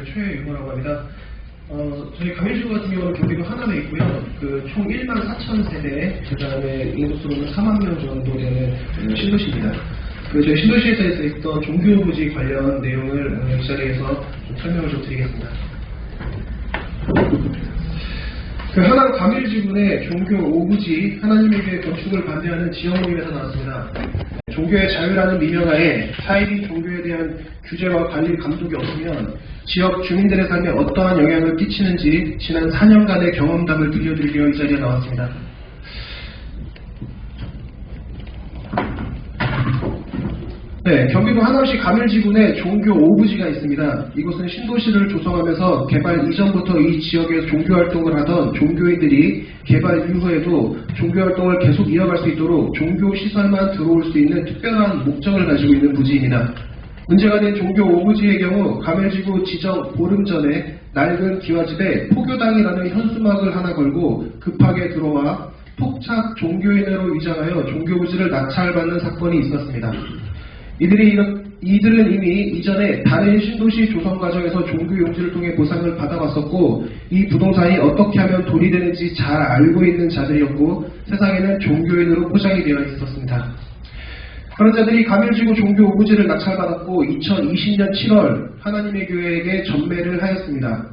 저는 최유모라고 합니다. 어, 저희 강일지구 같은 경우는 경기도 하남에 있고요. 그 총 1만 4천 세대, 그 다음에 인구수로는 4만 명 정도 되는 그 신도시입니다. 그 저희 신도시에서 있던 종교부지 관련 내용을 어, 이 자리에서 좀 설명을 좀 드리겠습니다. 그 하남 가밀지군의 종교 오부지 하나님에게 건축을 반대하는 지역 모임에서 나왔습니다. 종교의 자유라는 미명하에 사이비 종교 에 대한 규제와 관리 감독이 없으면 지역 주민들의 삶에 어떠한 영향을 끼치는지 지난 4년간의 경험담을 들려드리기 위해 이 자리에 나왔습니다. 네, 경기도 하남시 가밀지군에 종교 오부지가 있습니다. 이곳은 신도시를 조성하면서 개발 이전부터 이 지역에서 종교 활동을 하던 종교인들이 개발 이후에도 종교 활동을 계속 이어갈 수 있도록 종교 시설만 들어올 수 있는 특별한 목적을 가지고 있는 부지입니다. 문제가 된 종교 오부지의 경우 가밀지구 지정 보름 전에 낡은 기와집에 포교당이라는 현수막을 하나 걸고 급하게 들어와 폭착 종교인으로 위장하여 종교부지를 낙찰받는 사건이 있었습니다. 이들이 이들은 이미 이전에 다른 신도시 조성 과정에서 종교 용지를 통해 보상을 받아왔었고 이 부동산이 어떻게 하면 돈이 되는지 잘 알고 있는 자들이었고 세상에는 종교인으로 포장이 되어 있었습니다. 그런 자들이 가밀지구 종교 오부지를 낙찰받았고 2020년 7월 하나님의 교회에게 전매를 하였습니다.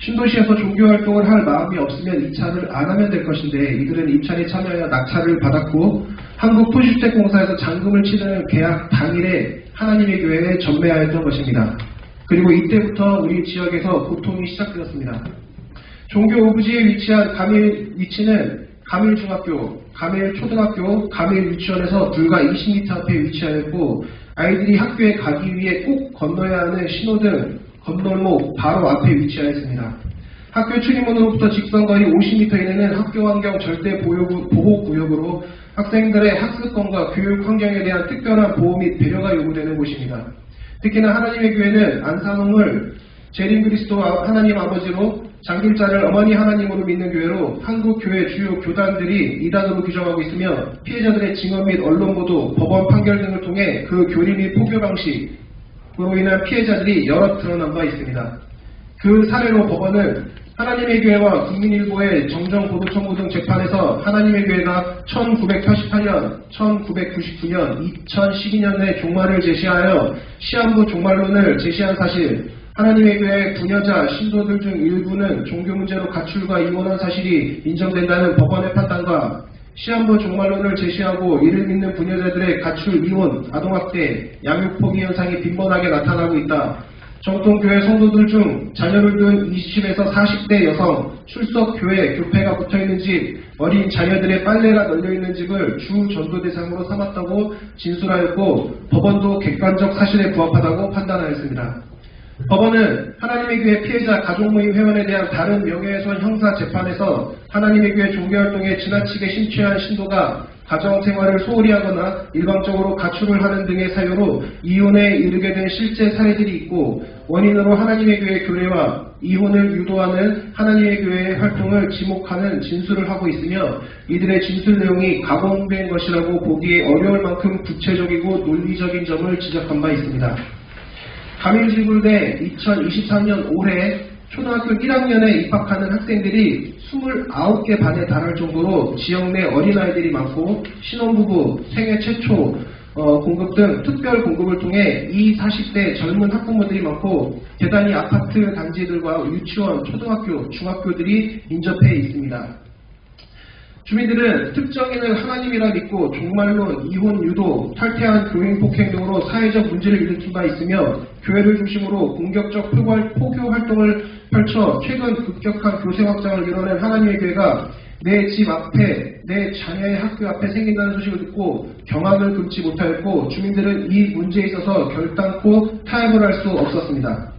신도시에서 종교 활동을 할 마음이 없으면 입찰을 안 하면 될 것인데 이들은 입찰에 참여하여 낙찰을 받았고 한국토지주택공사에서 잔금을 치르는 계약 당일에 하나님의 교회에 전매하였던 것입니다. 그리고 이때부터 우리 지역에서 고통이 시작되었습니다. 종교 오부지에 위치한 가밀 위치는 가밀중학교, 가밀초등학교, 가밀유치원에서 불과 20m 앞에 위치하였고 아이들이 학교에 가기 위해 꼭 건너야 하는 신호등 건널목 바로 앞에 위치하였습니다. 학교 출입문으로부터 직선거리 50m 이내는 학교 환경 절대 보호구- 보호구역으로 학생들의 학습권과 교육 환경에 대한 특별한 보호 및 배려가 요구되는 곳입니다. 특히나 하나님의 교회는 안산홍을 재림 그리스도 아- 하나님 아버지로 장길자를 어머니 하나님으로 믿는 교회로 한국 교회 주요 교단들이 이단으로 규정하고 있으며 피해자들의 증언 및 언론 보도, 법원 판결 등을 통해 그 교리 및 포교 방식으로 인한 피해자들이 여러 드러난 바 있습니다. 그 사례로 법원은 하나님의 교회와 국민일보의 정정보도 청구 등 재판에서 하나님의 교회가 1988년, 1999년, 2012년에 종말을 제시하여 시한부 종말론을 제시한 사실, 하나님의 교회 부녀자, 신도들 중 일부는 종교 문제로 가출과 이혼한 사실이 인정된다는 법원의 판단과 시한부 종말론을 제시하고 이를 믿는 부녀자들의 가출, 이혼, 아동학대, 양육 포기 현상이 빈번하게 나타나고 있다. 정통교회 성도들 중 자녀를 둔 20에서 40대 여성, 출석 교회, 교패가 붙어있는 집, 어린 자녀들의 빨래가 널려있는 집을 주 전도 대상으로 삼았다고 진술하였고 법원도 객관적 사실에 부합하다고 판단하였습니다. 법원은 하나님의 교회 피해자 가족모임 회원에 대한 다른 명예훼손 형사 재판에서 하나님의 교회 종교활동에 지나치게 심취한 신도가 가정생활을 소홀히 하거나 일방적으로 가출을 하는 등의 사유로 이혼에 이르게 된 실제 사례들이 있고 원인으로 하나님의 교회 교례와 이혼을 유도하는 하나님의 교회의 활동을 지목하는 진술을 하고 있으며 이들의 진술 내용이 가공된 것이라고 보기에 어려울 만큼 구체적이고 논리적인 점을 지적한 바 있습니다. 가밀지구대 2023년 올해 초등학교 1학년에 입학하는 학생들이 29개 반에 달할 정도로 지역 내 어린아이들이 많고 신혼부부, 생애 최초 어, 공급 등 특별 공급을 통해 20, 40대 젊은 학부모들이 많고 대단히 아파트 단지들과 유치원, 초등학교, 중학교들이 인접해 있습니다. 주민들은 특정인을 하나님이라 믿고 종말론, 이혼 유도, 탈퇴한 교인 폭행 등으로 사회적 문제를 일으킨 바 있으며 교회를 중심으로 공격적 포교 활동을 펼쳐 최근 급격한 교세 확장을 이뤄낸 하나님의 교회가 내 집 앞에, 내 자녀의 학교 앞에 생긴다는 소식을 듣고 경악을 금치 못하였고 주민들은 이 문제에 있어서 결단코 타협을 할 수 없었습니다.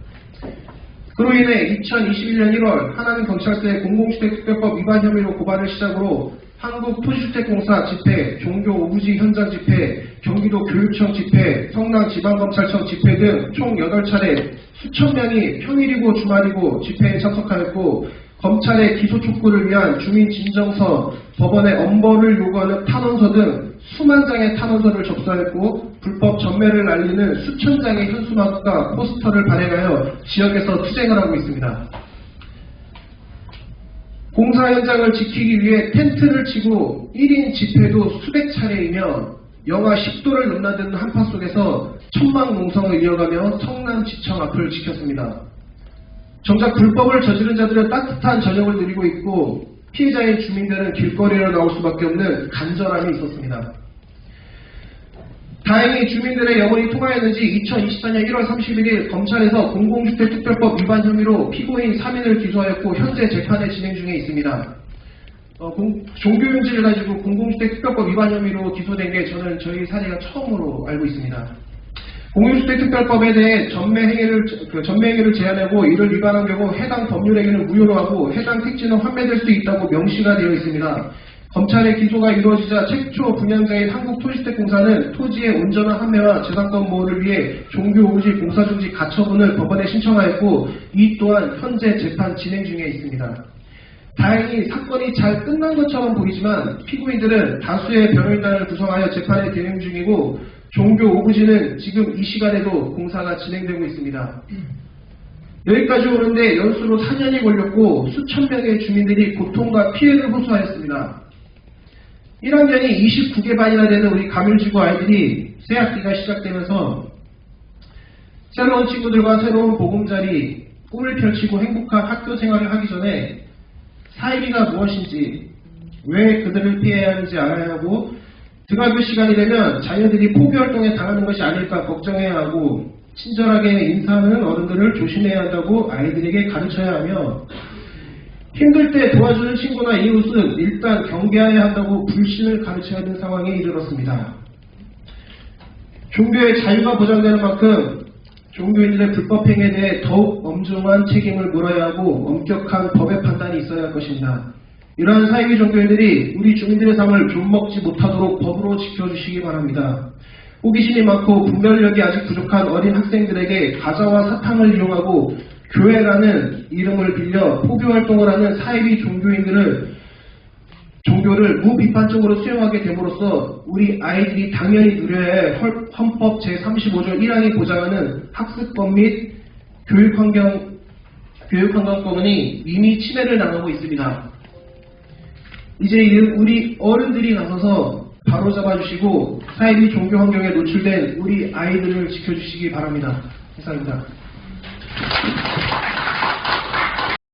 그로 인해 2021년 1월 하나는 경찰서에 공공주택특별법 위반 혐의로 고발을 시작으로 한국토지주택공사 집회, 종교 오부지 현장 집회, 경기도 교육청 집회, 성남 지방검찰청 집회 등 총 8차례 수천 명이 평일이고 주말이고 집회에 참석하였고 검찰의 기소 촉구를 위한 주민 진정서, 법원의 엄벌을 요구하는 탄원서 등 수만 장의 탄원서를 접수하였고 불법 전매를 알리는 수천 장의 현수막과 포스터를 발행하여 지역에서 투쟁을 하고 있습니다. 공사 현장을 지키기 위해 텐트를 치고 1인 집회도 수백 차례이며 영하 10도를 넘나드는 한파 속에서 천막 농성을 이어가며 성남 지청 앞을 지켰습니다. 정작 불법을 저지른 자들은 따뜻한 저녁을 누리고 있고 피해자인 주민들은 길거리로 나올 수밖에 없는 간절함이 있었습니다. 다행히 주민들의 영혼이 통하였는지 2024년 1월 31일 검찰에서 공공주택특별법 위반 혐의로 피고인 3인을 기소하였고 현재 재판에 진행 중에 있습니다. 어, 공- 종교용지를 가지고 공공주택특별법 위반 혐의로 기소된 게 저는 저희 사례가 처음으로 알고 있습니다. 공유주택 특별법에 대해 전매행위를, 그 전매행위를 제한하고 이를 위반한 경우 해당 법률행위는 무효로 하고 해당 택지는 환매될 수 있다고 명시가 되어 있습니다. 검찰의 기소가 이루어지자 최초 분양자인 한국토지주택공사는 토지의 온전한 환매와 재산권 보호를 위해 종교오부지 공사중지 가처분을 법원에 신청하였고 이 또한 현재 재판 진행 중에 있습니다. 다행히 사건이 잘 끝난 것처럼 보이지만 피고인들은 다수의 변호인단을 구성하여 재판에 진행 중이고 종교 오부지는 지금 이 시간에도 공사가 진행되고 있습니다. 여기까지 오는데 연수로 4년이 걸렸고 수천 명의 주민들이 고통과 피해를 호소하였습니다. 1학년이 29개 반이나 되는 우리 가밀지구 아이들이 새 학기가 시작되면서 새로운 친구들과 새로운 보금자리, 꿈을 펼치고 행복한 학교 생활을 하기 전에 사이비가 무엇인지, 왜 그들을 피해야 하는지 알아야 하고, 등하교 시간이 되면 자녀들이 포교 활동에 당하는 것이 아닐까 걱정해야 하고, 친절하게 인사하는 어른들을 조심해야 한다고 아이들에게 가르쳐야 하며, 힘들 때 도와주는 친구나 이웃은 일단 경계해야 한다고 불신을 가르쳐야 하는 상황에 이르렀습니다. 종교의 자유가 보장되는 만큼 종교인들의 불법 행위에 대해 더욱 엄중한 책임을 물어야 하고 엄격한 법의 판단이 있어야 할 것입니다. 이러한 사이비 종교인들이 우리 주민들의 삶을 좀먹지 못하도록 법으로 지켜주시기 바랍니다. 호기심이 많고 분별력이 아직 부족한 어린 학생들에게 가자와 사탕을 이용하고 교회라는 이름을 빌려 포교 활동을 하는 사이비 종교인들을 종교를 무비판적으로 수용하게 됨으로써 우리 아이들이 당연히 누려야 할 헐- 헌법 제35조 1항이 보장하는 학습법 및 교육환경, 교육환경법원이 이미 침해를 당하고 있습니다. 이제 이 우리 어른들이 나서서 바로 잡아 주시고 사이비 종교 환경에 노출된 우리 아이들을 지켜주시기 바랍니다. 이상입니다.